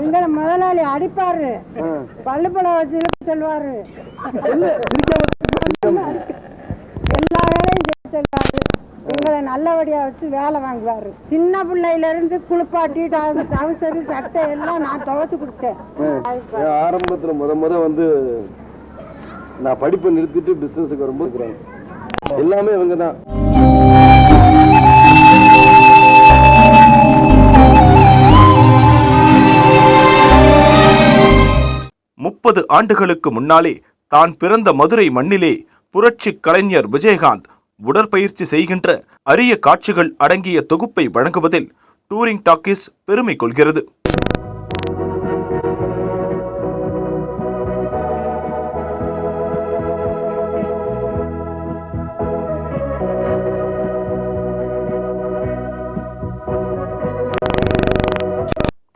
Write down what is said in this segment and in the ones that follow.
எங்களை முதலாளி அடிப்பாரு. பல்லு பழம் வச்சு செல்வாரு எல்லா வேலையும் செல்வாரு எங்களை நல்லபடியா வச்சு வேலை வாங்குவாரு. சின்ன பிள்ளையில இருந்து குளிப்பாட்டி டவுசரு சட்டை எல்லாம் நான் துவைச்சு கொடுத்தேன். ஆரம்பத்துல முத முத வந்து நான் படிப்பை நிறுத்திட்டு பிசினஸுக்கு வரும்போது எல்லாமே இவங்க தான் ஆண்டுகளுக்கு முன்னாலே தான் பிறந்த மதுரை மண்ணிலே புரட்சி கலைஞர் விஜயகாந்த் உடற்பயிற்சி செய்கின்ற அரிய காட்சிகள் அடங்கிய தொகுப்பை வழங்குவதில் டூரிங் டாக்கீஸ் பெருமை கொள்கிறது.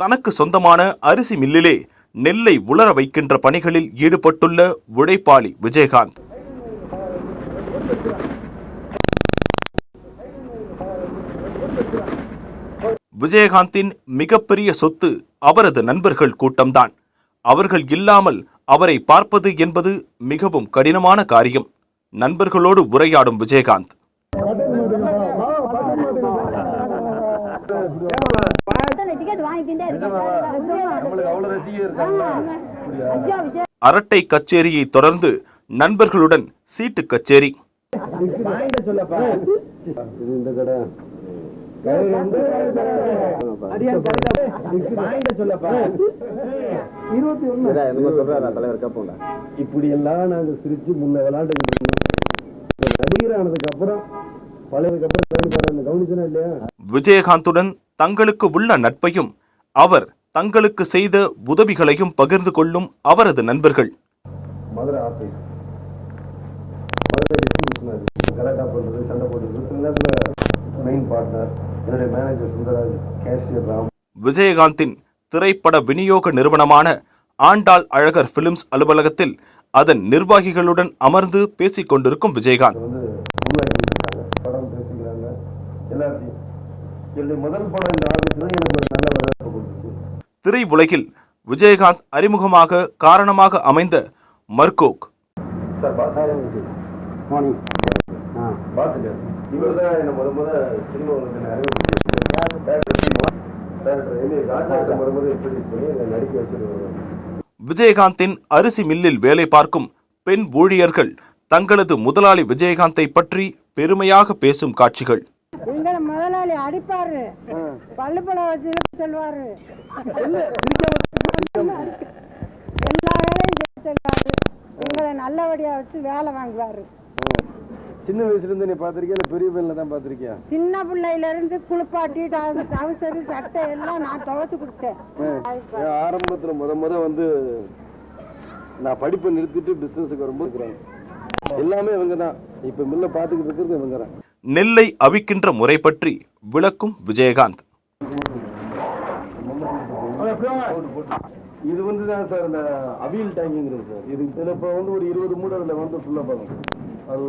தனக்கு சொந்தமான அரிசி மில்லிலே நெல்லை உலர வைக்கின்ற பணிகளில் ஈடுபட்டுள்ள உழைப்பாளி விஜயகாந்த். விஜயகாந்தின் மிகப்பெரிய சொத்து அவரது நண்பர்கள் கூட்டம்தான். அவர்கள் இல்லாமல் அவரை பார்ப்பது என்பது மிகவும் கடினமான காரியம். நண்பர்களோடு உரையாடும் விஜயகாந்த். வாங்கிக்கிட்டே இருக்காங்க அரட்டை கச்சேரியை தொடர்ந்து நண்பர்களுடன் சீட்டு கச்சேரி. இப்படி எல்லாம் நாங்க சிரிச்சு முன்ன விளையாண்டுக்கிட்டு இருந்தோம் இந்த நடிகர் ஆனதுக்கு அப்புறம் பழையதுக்கு அப்புறம் கவனிச்சனா இல்லையா? விஜயகாந்துடன் தங்களுக்கு உள்ள நட்பையும் அவர் தங்களுக்கு செய்த உதவிகளையும் பகிர்ந்து கொள்ளும் அவரது நண்பர்கள். மதுரை ஆஃபீஸ் மதுரை கலாட்டா பண்ணுறது சண்டை போடுறது மெயின் பார்ட்னர் என்னுடைய மேனேஜர் சுந்தரராஜ் கேஷியர் ராம். விஜயகாந்தின் திரைப்பட விநியோக நிறுவனமான ஆண்டாள் அழகர் பிலிம்ஸ் அலுவலகத்தில் அதன் நிர்வாகிகளுடன் அமர்ந்து பேசிக் கொண்டிருக்கும் விஜயகாந்த். முதல் படம் இந்த ஆஃபீஸ் தான் எனக்கு நல்ல திரை உலகில் விஜயகாந்த் அறிமுகமாக காரணமாக அமைந்த மர்கோக். விஜயகாந்தின் அரிசி மில்லில் வேலை பார்க்கும் பெண் ஊழியர்கள் தங்களது முதலாளி விஜயகாந்தை பற்றி பெருமையாக பேசும் காட்சிகள். எங்களை முதலாளி அடிப்பாரு. பள்ளுப்பழம் வச்சு சொல்லுவாரு. எல்லா வேலையும் சொல்லுவாரு எங்களை நல்லபடியா வச்சு வேலை வாங்குவாரு. சின்ன வயசுல இருந்து நீ பார்த்திருக்கியா? இல்ல பெரிய பையன்ல தான் சின்ன பிள்ளையில இருந்து குளிப்பாட்டி டவுசரு சட்டை எல்லாம் நான் துவைச்சு கொடுத்தேன். ஆரம்பத்துல முத முத வந்து நான் படிப்பை நிறுத்திட்டு பிசினஸுக்கு வரும்போது எல்லாமே இவங்க தான். இப்ப மில்ல பாத்துக்கிட்டு இருக்கிறது இவங்க தான். நெல்லை அவிக்கின்ற முறை பற்றி விளக்கும் விஜயகாந்த். இது வந்து தான் சார் இந்த அவியல் டேங்குங்கிறது சார். இது இப்போ வந்து ஒரு இருபது மூட அதில் வந்து ஃபுல்லாக பார்க்கணும் அது